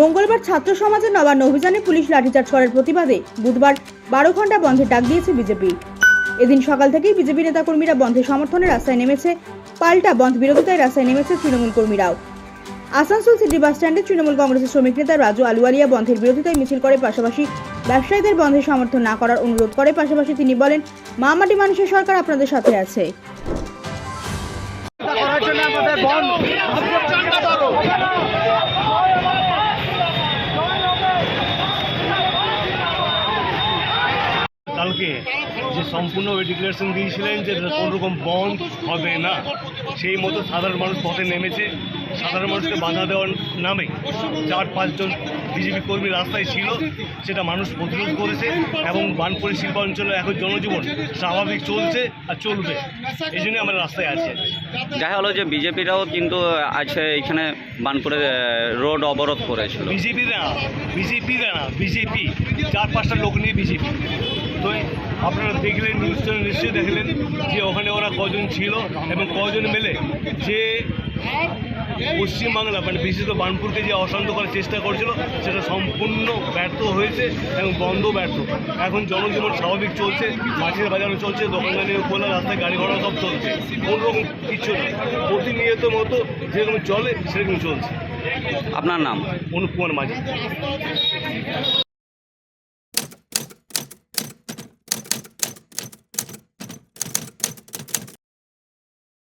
মঙ্গলবার ছাত্র সমাজের নবান্ন অভিযানে পুলিশ লাঠিচার্জ করার প্রতিবাদে বুধবার বারো ঘণ্টা বন্ধের ডাক দিয়েছে বিজেপি। এদিন সকাল থেকেই বিজেপি নেতাকর্মীরা বন্ধের সমর্থনে রাস্তায় নেমেছে, পাল্টা বন্ধ বিরোধিতায় রাস্তায় নেমেছে তৃণমূল কর্মীরাও। আসানসোল সিটি বাস স্ট্যান্ডে তৃণমূল কংগ্রেসের শ্রমিক নেতা রাজু আলুয়ালিয়া বন্ধের বিরোধিতায় মিছিল করে পাশাপাশি ব্যবসায়ীদের বন্ধের সমর্থন না করার অনুরোধ করে। পাশাপাশি তিনি বলেন মা মাটি মানুষের সরকার আপনাদের সাথে আছে করার জন্য আমাদের বন্ধ কালকে যে সম্পূর্ণ ডিক্লারেশন দিয়েছিলেন যে কোনো রকম বন্ধ হবে না সেই মতো সাধারণ মানুষ পথে নেমেছে। সাধারণ মানুষকে বাধা দেওয়ার নামে চার পাঁচজন বিজেপি কর্মী রাস্তায় ছিল সেটা মানুষ প্রতিরোধ করেছে এবং বানপুরি শিল্পাঞ্চলে এখন জনজীবন স্বাভাবিক চলছে আর চলবে। এই জন্যই আমরা রাস্তায় আছি। দেখা হলো যে বিজেপিরাও কিন্তু আছে এখানে বানপুরে রোড অবরোধ করেছিল। বিজেপির না বিজেপির না বিজেপি চার পাঁচটা লোক নিয়ে বিজেপি। তো আপনারা দেখলেন নিউজ চ্যানেল নিশ্চয়ই দেখলেন যে ওখানে ওরা কজন ছিল এবং কজন মিলে যে পশ্চিমবাংলা মানে বিশেষ করে বার্নপুরকে যে অশান্ত করার চেষ্টা করছিল সেটা সম্পূর্ণ ব্যর্থ হয়েছে এবং বন্ধ ব্যর্থ। এখন জনজীবন স্বাভাবিক চলছে মাছের বাজারও চলছে দোকানদানি খোলা রাস্তায় গাড়ি ঘোড়া সব চলছে। কোনো রকম কিছু না। প্রতিনিয়ত মতো যেরকম চলে সেরকম চলছে। আপনার নাম? অনুপ কুমার মাঝি।